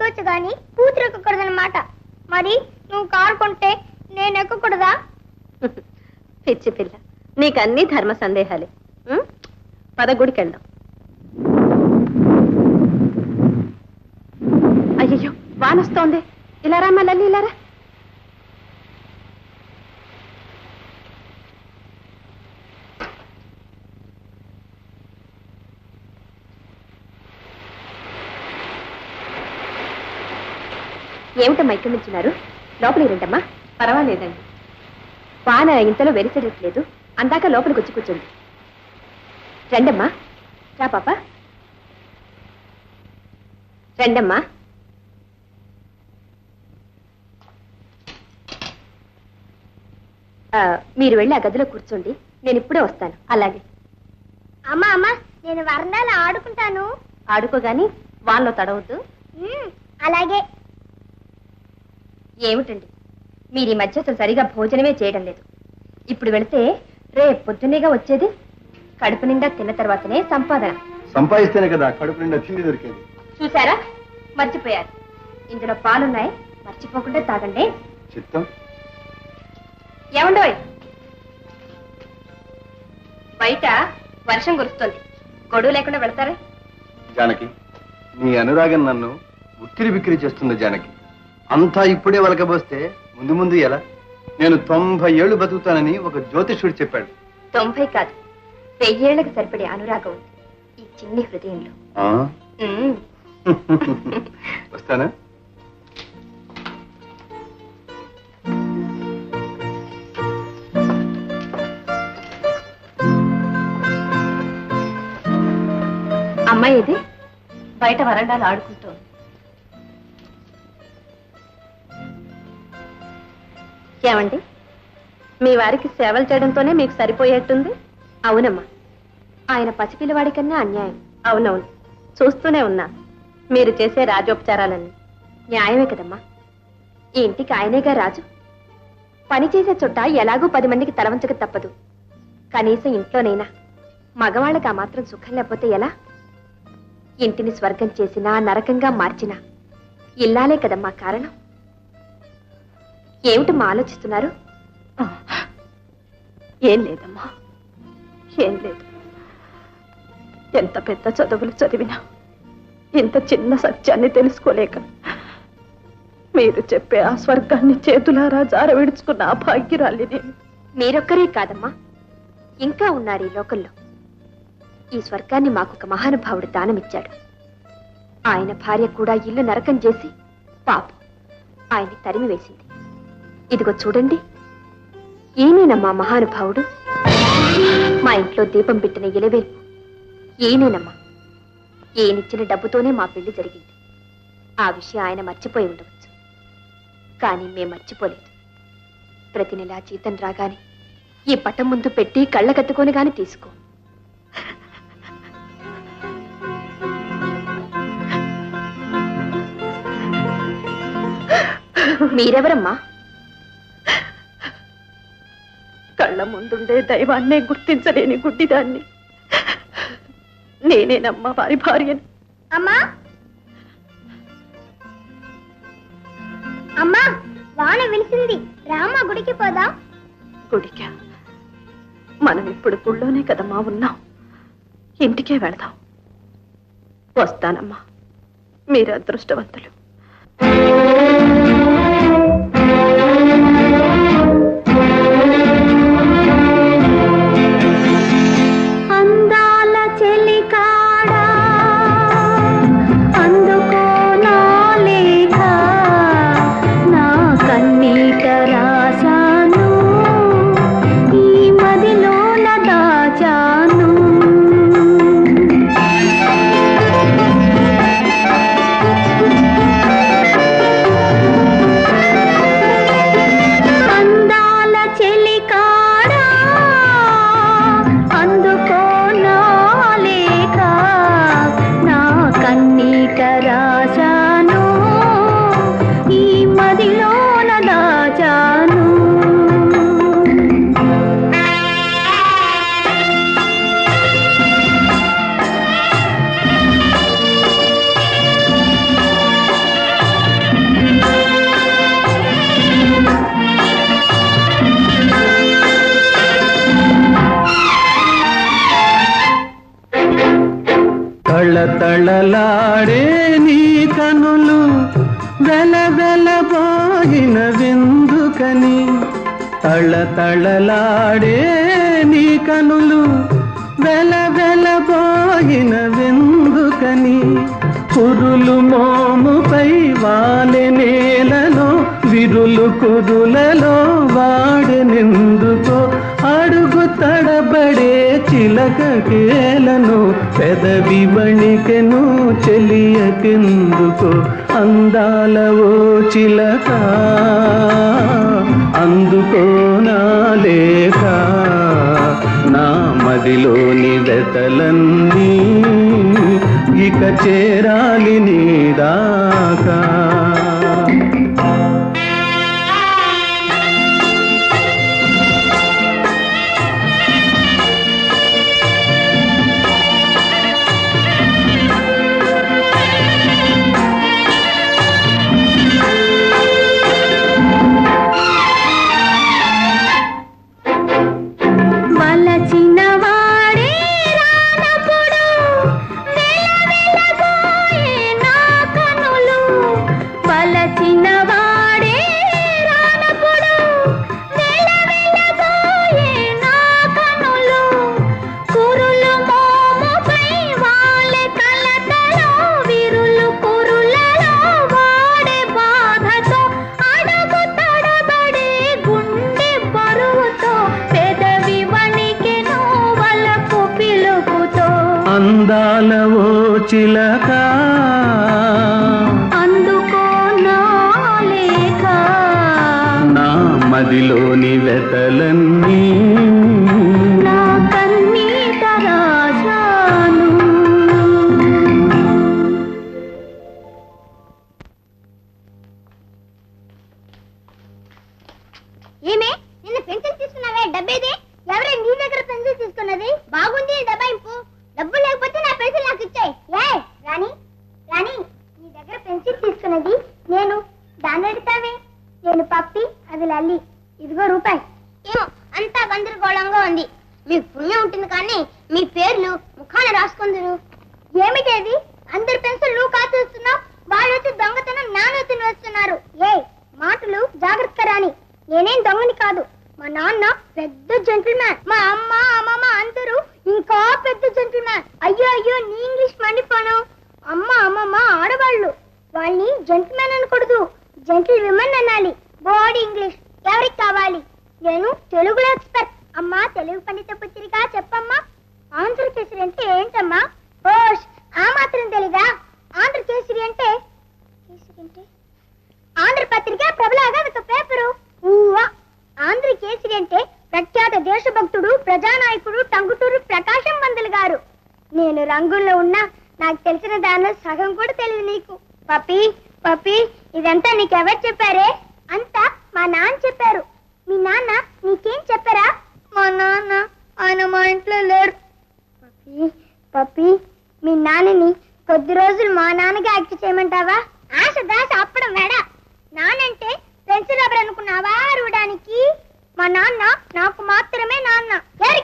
ఎక్కవచ్చు కానీ కూతురు ఎక్కకూడదన్నమాట మరి నువ్వు కారు కొంటే నేను ఎక్కకూడదా? పిచ్చి పిల్ల నీకన్నీ ధర్మ సందేహాలే. ఉం? పద గుడికి వెళ్దాం అయ్యో వానొస్తోంది. ఇలా రామ్మా లల్లి ఇలా రా. ఏమిటమ్మా ఇక్కడ నుంచున్నారు లోపలికి రండమ్మా. పర్వాలేదండి. వాన ఇంతలో వెలిసెడట్లేదు. అందాక లోపలికి వచ్చి కూర్చోండి. రండమ్మా. రా పాప. రండమ్మా. ఆ, మీరు వెళ్ళి ఆ గదిలో కూర్చోండి. నేను ఇప్పుడే వస్తాను. అలాగే. అమ్మా అమ్మా నేను వరండాలో ఆడుకుంటాను. ఆడుకోగాని వాన్లో తడవద్దు. అలాగే. ఏమిటండి? మీరు ఈ మధ్య అసలు సరిగా భోజనమే చేయడం లేదు. ఇప్పుడు వెళితే రేపు పొద్దునేగా వచ్చేది కడుపు నిండా తిన్న తర్వాతనే సంపాదన. సంపాదిస్తేనే కదా కడుపు నిండా తిండి దొరికేది. చూసారా మర్చిపోయారు. ఇందులో పాలున్నాయి. మర్చిపోకుండా తాగండి. చిత్తం. ఏమండోయ్? బయట వర్షం కురుస్తుంది. గొడుగు లేకుండా వెళ్తారా? జానకి నీ అనురాగం నన్ను ఉక్కిరి బిక్కిరి చేస్తుంది జానకి. అంతా ఇప్పుడే వలకబోస్తే ముందు ముందు ఎలా? నేను తొంభై ఏళ్ళు బతుకుతానని ఒక జ్యోతిష్యుడు చెప్పాడు. తొంభై కాదు వెయ్యేళ్ళకు సరిపడే అనురాగం ఉంది. ఈ చిన్ని హృదయంలో. ఆ? ఉమ్. వస్తానా? అమ్మాయి ఇది బయట వరండాలు ఆడుకుంటోంది. ఏమండి? మీ వారికి సేవలు చేయడంతోనే మీకు సరిపోయేట్టుంది? అవునమ్మా. ఆయన పసిపిల్లవాడి కన్నా అన్యాయం. అవునవును. చూస్తూనే ఉన్నా. మీరు చేసే రాజోపచారాలన్నీ. న్యాయమే కదమ్మా. ఈ ఇంటికి ఆయనేగా రాజు. పని చేసే చుట్ట ఎలాగూ పది మందికి తలవంచక తప్పదు. కనీసం ఇంట్లోనైనా. మగవాళ్ళకి ఆ మాత్రం సుఖం లేకపోతే ఎలా? ఇంటిని స్వర్గం చేసినా నరకంగా మార్చినా. ఇల్లాలే కదమ్మా కారణం. ఏమిటమ్మా ఆలోచిస్తున్నారు? ఏం లేదమ్మా. ఏం లేదు. ఎంత పెద్ద చదువులు చదివినా ఇంత చిన్న సత్యాన్ని తెలుసుకోలేక మీరు చెప్పే ఆ స్వర్గాన్ని చేతులారా జార విడుచుకున్న ఆ భాగ్యరాలి నేను. మీరొక్కరే కాదమ్మా. ఇంకా ఉన్నారు ఈ లోకంలో. ఈ స్వర్గాన్ని మాకు ఒక మహానుభావుడు దానమిచ్చాడు. ఆయన భార్య కూడా ఇల్లు నరకం చేసి పాపం ఆయన్ని తరిమి వేసింది ఇదిగో చూడండి. ఈయనేనమ్మా మహానుభావుడు? మా ఇంట్లో దీపం పెట్టిన ఇలవేల్పు ఈయనేనమ్మా ఈయనిచ్చిన డబ్బుతోనే మా పెళ్ళి జరిగింది. ఆ విషయం ఆయన మర్చిపోయి ఉండవచ్చు. కానీ మేము మర్చిపోలేదు. ప్రతి నెలా జీతం రాగానే ఈ పట్టం ముందు పెట్టి కళ్ళ కత్తుకొని గాని తీసుకో. మీరెవరమ్మా? కళ్ళ ముందుండే దైవాన్నే గుర్తించలేని గుడ్డిదాన్ని. నేనేనమ్మా వారి భార్యని. అమ్మా! అమ్మా! వాన వెలిసింది రామా గుడికి పోదాం. గుడికా? మనం ఇప్పుడు గుళ్ళోనే కదమ్మా ఉన్నాం. ఇంటికే వెళదాం. వస్తానమ్మా. మీరు అదృష్టవంతులు. తళతళలాడే నీ కనులు వెల విందుకని తళతళలాడే నీ కనులు వెల విందుకని కురులు మోముపై వాలె నేలలో విరులు కురులలో వాడెనెందుకో అడుగు తడబడే చిలక కేలను పెదవి వణికెను చెలియకెందుకో అందాలవో చిలక? అందుకో నా లేఖ నా మదిలోని వెతలన్నీ ఇక చేరాలి నీదాకా అందాల ఓ చిలక. అందుకో నా లేఖ. చేస్తున్నది నేను. దాన్ని అడుగుతావే నేను పప్పి అది లల్లి. ఇదిగో రూపాయి. ఏమో అంతా గందరగోళంగా ఉంది. మీకు పుణ్యం ఉంటుంది కానీ మీ పేర్లు ముఖాన రాసుకుందరు. ఏమిటేది అందరి పెన్సిల్ నువ్వు కాచేస్తున్నావు వాళ్ళు వచ్చి దొంగతనం నానెత్తిన వస్తున్నారు. ఏ మాటలు జాగ్రత్త రాని నేనేం దొంగని కాదు. మా నాన్న పెద్ద జెంటిల్మ్యాన్ మా అమ్మ అమ్మమ్మ అందరూ ఇంకా పెద్ద జెంటిల్మ్యాన్ అయ్యో అయ్యో నీ ఇంగ్లీష్ మండిపోను. అమ్మ అమ్మమ్మ ఆడవాళ్ళు. వాళ్ళని జెంట్మెన్ అనకూడదు. జెంటిల్ విమెన్ అనాలి. బోర్డ్ ఇంగ్లీష్ ఎవరికి కావాలి? నేను తెలుగులో ఎక్స్పర్ట్ అమ్మా తెలుగు పండిత పుత్రిక చెప్పమ్మా. ఆంధ్ర కేసరి అంటే ఏంటమ్మా? ఓష్ ఆ మాత్రం తెలీదా? ఆంధ్ర కేసరి అంటే? ఆంధ్ర అంటే ఆంధ్రపత్రిక ప్రబలాగా ఒక పేపరు. ఆంధ్రకేసరి ఆంధ్ర కేసరి అంటే ప్రఖ్యాత దేశభక్తుడు ప్రజానాయకుడు టంగుటూరు ప్రకాశం మందులు గారు. నేను రంగుల్లో ఉన్నా నాకు తెలిసిన దానిలో సగం కూడా తెలియదు నీకు. పప్పి పప్పి ఇదంతా నీకెవరు చెప్పారే? అంతా మా నాన్న చెప్పారు. మీ నాన్న నీకేం చెప్పారా? మా నాన్న ఆయన మా ఇంట్లో లేరు పప్పి పప్పి మీ నాన్నని కొద్ది రోజులు మా నాన్నగా యాక్ట్ చేయమంటావా? ఆశ దాశ అప్పడం వేడ. నానంటే పెన్సిల్ రబ్బర్ అనుకున్నావా? అరవడానికి? మా నాన్న నాకు మాత్రమే నాన్న.